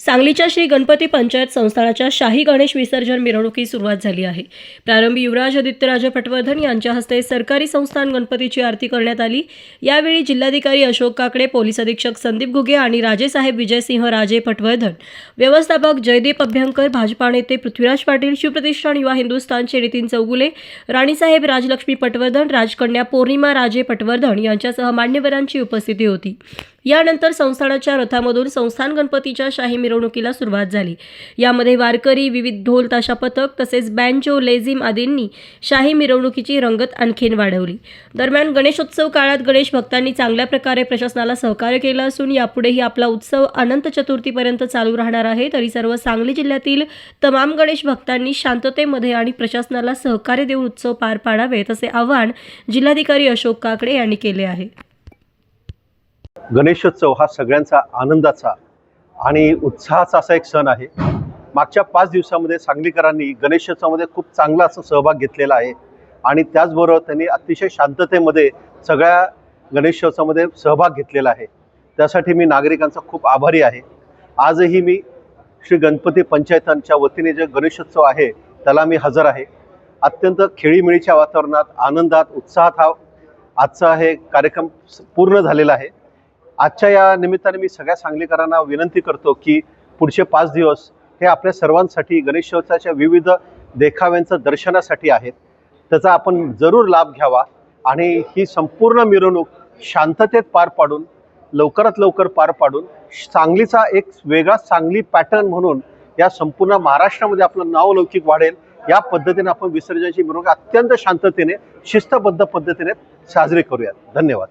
सांगलीच्या श्री गणपती पंचायत संस्थानाच्या शाही गणेश विसर्जन मिरवणुकीस सुरुवात झाली आहे. प्रारंभी युवराज आदित्यराजे पटवर्धन यांच्या हस्ते सरकारी संस्थान गणपतीची आरती करण्यात आली. यावेळी जिल्हाधिकारी अशोक काकडे पोलीस अधीक्षक संदीप घुगे आणि राजेसाहेब विजयसिंह राजे पटवर्धन. व्यवस्थापक जयदीप अभ्यंकर भाजपा नेते पृथ्वीराज पाटील शिवप्रतिष्ठान युवा हिंदुस्थानचे नितीन चौगुले राणीसाहेब राजलक्ष्मी पटवर्धन राजकन्या पौर्णिमा राजे पटवर्धन यांच्यासह मान्यवरांची उपस्थिती होती. यानंतर संस्थानाच्या रथामधून संस्थान गणपतीच्या शाही मिरवणुकीला सुरुवात झाली. यामध्ये वारकरी विविध ढोल ताशा पथक तसेच बँजो लेझिम आदींनी शाही मिरवणुकीची रंगत आणखीन वाढवली. दरम्यान गणेशोत्सव काळात गणेश भक्तांनी चांगल्या प्रकारे प्रशासनाला सहकार्य केलं असून यापुढेही आपला उत्सव अनंत चतुर्थीपर्यंत चालू राहणार आहे. तरी सर्व सांगली जिल्ह्यातील तमाम गणेश भक्तांनी शांततेमध्ये आणि प्रशासनाला सहकार्य देऊन उत्सव पार पाडावे तसे आवाहन जिल्हाधिकारी अशोक काकडे यांनी केले आहे. गणेशोत्सव हा सगळ्यांचा आनंदाचा आणि उत्साहाचा असा एक सण आहे. मागच्या पाच दिवसामध्ये सांगलीकरांनी गणेशोत्सवामध्ये खूप चांगला असा सहभाग घेतलेला आहे आणि त्याचबरोबर त्यांनी अतिशय शांततेमध्ये सगळ्या गणेशोत्सवामध्ये सहभाग घेतलेला आहे. त्यासाठी मी नागरिकांचा खूप आभारी आहे. आजही मी श्री गणपती पंचायतांच्या वतीने जे गणेशोत्सव आहे त्याला मी हजर आहे. अत्यंत खेळीमेळीच्या वातावरणात आनंदात उत्साहात हा आजचा हे कार्यक्रम पूर्ण झालेला आहे. आजच्या या निमित्ताने मी सगळ्या सांगलीकरांना विनंती करतो की पुढचे पाच दिवस हे आपल्या सर्वांसाठी गणेशोत्सवाच्या विविध देखाव्यांचं दर्शनासाठी आहेत. त्याचा आपण जरूर लाभ घ्यावा आणि ही संपूर्ण मिरवणूक शांततेत पार पाडून लवकरात लवकर पार पाडून सांगलीचा एक वेगळा सांगली पॅटर्न म्हणून या संपूर्ण महाराष्ट्रामध्ये आपलं नाव लौकिक वाढेल या पद्धतीने आपण विसर्जनाची मिरवणूक अत्यंत शांततेने शिस्तबद्ध पद्धतीने साजरी करूयात. धन्यवाद.